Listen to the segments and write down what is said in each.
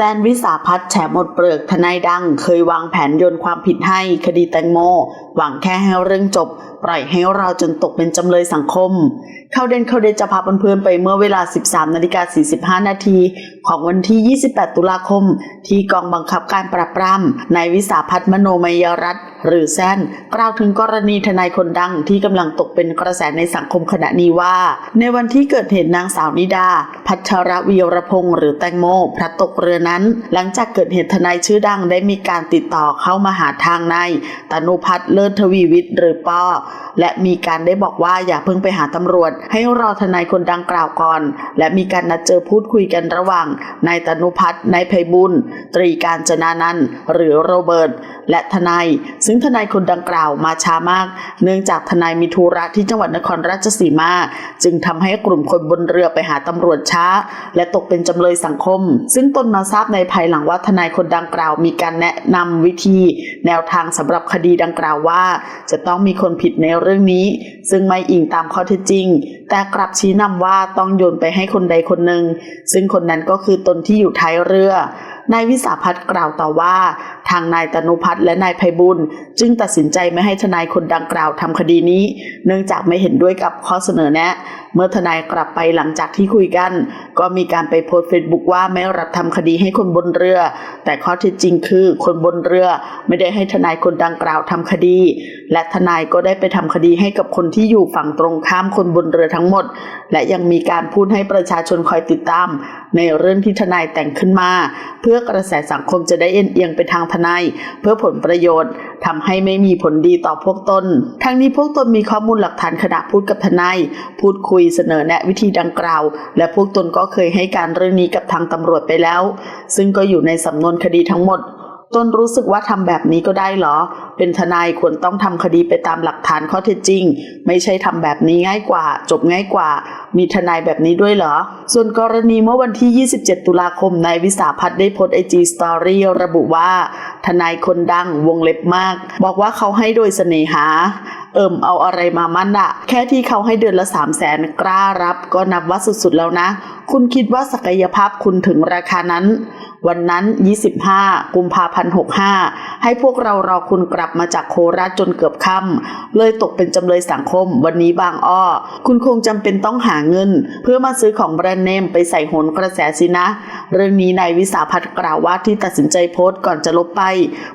แซนวิสาพัฒแฉหมดเปลือกทนายดัง เคยวางแผนโยนความผิดให้คดีแตงโม หวังแค่ให้เรื่องจบ ปล่อยให้เราจนตกเป็นจำเลยสังคม เข้าเด่นเข้าเด่นจะพาเพื่อนๆไปเมื่อเวลา 13นาฬิกา45นาที ของวันที่ 28 ตุลาคม ที่กองบังคับการปราบปรามนายวิสาพัฒน์มโนมยรัตน์หรือแซนกล่าวถึงกรณีทนายคนดังที่กำลังตกเป็นกระแสในสังคมขณะนี้ว่า ในวันที่เกิดเหตุนางสาวนิดา พัชรวีรพงษ์หรือแตงโมพลัดตกเรือนั้น หลังจากเกิดเหตุทนายชื่อดังได้มีการติดต่อเข้ามาหาทางนายตนุพัฒน์เลิศทวีวิทย์หรือปอและมีการได้บอกว่าอย่าเพิ่งไปหาตำรวจ ให้รอทนายคนดังกล่าวก่อน และมีการนัดเจอพูดคุยกันระหว่างนายตนุพัฒน์นายไพบุญตรีการจนานันหรือโรเบิร์ตและทนาย ซึ่งทนายคนดังกล่าวมาช้ามาก เนื่องจากทนายมีธุระที่จังหวัดนครราชสีมา จึงทำให้กลุ่มคนบนเรือไปหาตำรวจช้า และตกเป็นจำเลยสังคม ซึ่งตนมาทราบในภายหลังว่าทนายคนดังกล่าวมีการแนะนำวิธี แนวทางสำหรับคดีดังกล่าวว่า จะต้องมีคนผิดในเรื่องนี้ ซึ่งไม่อิงตามข้อเท็จจริง แต่กลับชี้นำว่าต้องโยนไปให้คนใดคนหนึ่งซึ่งคนนั้นก็คือคือตนที่อยู่ท้ายเรือนายวิสาพัฒน์กล่าวต่อว่า ทางนายตนุพัฒน์และนายไพบุญจึงตัดสินใจไม่ให้ทนายคนดังกล่าวทำคดีนี้ เนื่องจากไม่เห็นด้วยกับข้อเสนอแนะเมื่อทนายกลับไปหลังจากที่คุยกัน ก็มีการไปโพสเฟซบุ๊กว่าไม่รับทำคดีให้คนบนเรือ แต่ข้อเท็จจริงคือคนบนเรือไม่ได้ให้ทนายคนดังกล่าวทำคดี และทนายก็ได้ไปทำคดีให้กับคนที่อยู่ฝั่งตรงข้ามคนบนเรือทั้งหมด และยังมีการพูดให้ประชาชนคอยติดตาม ในเรื่องที่ทนายแต่งขึ้นมา เพื่อกระแสสังคมจะได้เอ็นเอียงไปทางทนาย เพื่อผลประโยชน์ทำให้ไม่มีผลดีต่อพวกตนทั้งนี้พวกตนมีข้อมูลหลักฐานขณะพูดกับทนายพูดคุยยเสนอแนะวิธีดังกล่าว และพวกตนก็เคยให้การเรื่องนี้กับทางตำรวจไปแล้ว ซึ่งก็อยู่ในสำนวนคดีทั้งหมดตนรู้สึกว่าทำแบบนี้ก็ได้เหรอ เป็นทนายควรต้องทำคดีไปตามหลักฐานข้อเท็จจริง ไม่ใช่ทำแบบนี้ง่ายกว่า จบง่ายกว่า มีทนายแบบนี้ด้วยเหรอ ส่วนกรณีเมื่อวันที่ 27 ตุลาคมนายวิสาพัฒน์ได้โพสไอจีสตอรี่ระบุว่า ทนายคนดังวงเล็บมาก บอกว่าเขาให้โดยเสน่หา เอิ่มเอาอะไรมามั่นอะแค่ที่เขาให้เดือนละสามแสนกล้ารับก็นับว่าสุดๆแล้วนะ คุณคิดว่าศักยภาพคุณถึงราคานั้น วันนั้น 25 กุมภาพันธ์ 65 ให้พวกเรารอคุณกลับมาจากโคราชจนเกือบค่ำเลยตกเป็นจำเลยสังคม วันนี้บางอ้อ คุณคงจำเป็นต้องหาเงิน เพื่อมาซื้อของแบรนด์เนมไปใส่โหนกระแสสินะ เรื่องนี้นายวิสาพัฒน์กล่าวว่าที่ตัดสินใจโพสต์ก่อนจะลบไป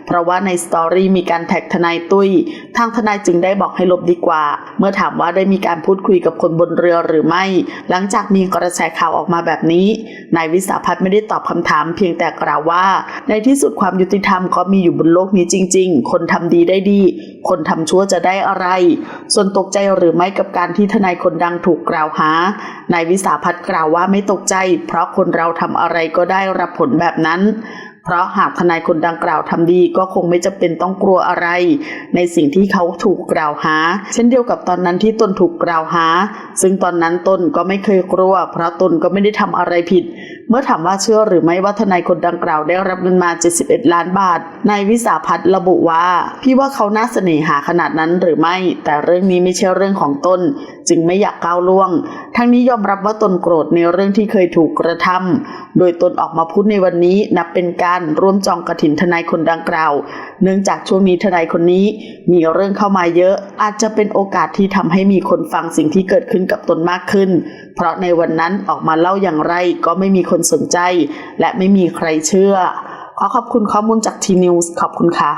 เพราะว่าในสตอรี่มีการแท็กทนายตุ้ย ทางทนายจึงได้บอกให้ลบดีกว่า เมื่อถามว่าได้มีการพูดคุยกับคนบนเรือหรือไม่ หลังจากมีกระแสข่าวออกมาแบบนี้นายวิสาพัฒน์ไม่ได้ตอบคำถามเพียงแต่กล่าวว่า ในที่สุดความยุติธรรมก็มีอยู่บนโลกนี้จริง ๆ คนทำดีได้ดี คนทำชั่วจะได้อะไร ส่วนตกใจหรือไม่กับการที่ทนายคนดังถูกกล่าวหานายวิสาพัฒน์กล่าวว่าไม่ตกใจ เพราะคนเราทำอะไรก็ได้รับผลแบบนั้นเพราะหากทนายคนดังกล่าวทำดีก็คงไม่จำเป็นต้องกลัวอะไร ในสิ่งที่เขาถูกกล่าวหา เช่นเดียวกับตอนนั้นที่ตนถูกกล่าวหา ซึ่งตอนนั้นตนก็ไม่เคยกลัว เพราะตนก็ไม่ได้ทำอะไรผิดเมื่อถามว่าเชื่อหรือไม่ว่าทนายคนดังกล่าวได้รับเงินมา 71 ล้านบาท นายวิสาพัฒน์ระบุว่า พี่ว่าเขาน่าเสน่หาขนาดนั้นหรือไม่ แต่เรื่องนี้ไม่ใช่เรื่องของตน จึงไม่อยากก้าวล่วง ทั้งนี้ยอมรับว่าตนโกรธในเรื่องที่เคยถูกกระทำโดยตนออกมาพูดในวันนี้นับเป็นการร่วมจองกระถินทนายคนดังกล่าว เนื่องจากช่วงนี้ทนายคนนี้ มีเรื่องเข้ามาเยอะ อาจจะเป็นโอกาสที่ทำให้มีคนฟังสิ่งที่เกิดขึ้นกับตนมากขึ้น เพราะในวันนั้นออกมาเล่าอย่างไรก็ไม่มีคคนสนใจ และไม่มีใครเชื่อ ขอขอบคุณข้อมูลจากทีนิวส์ขอบคุณค่ะ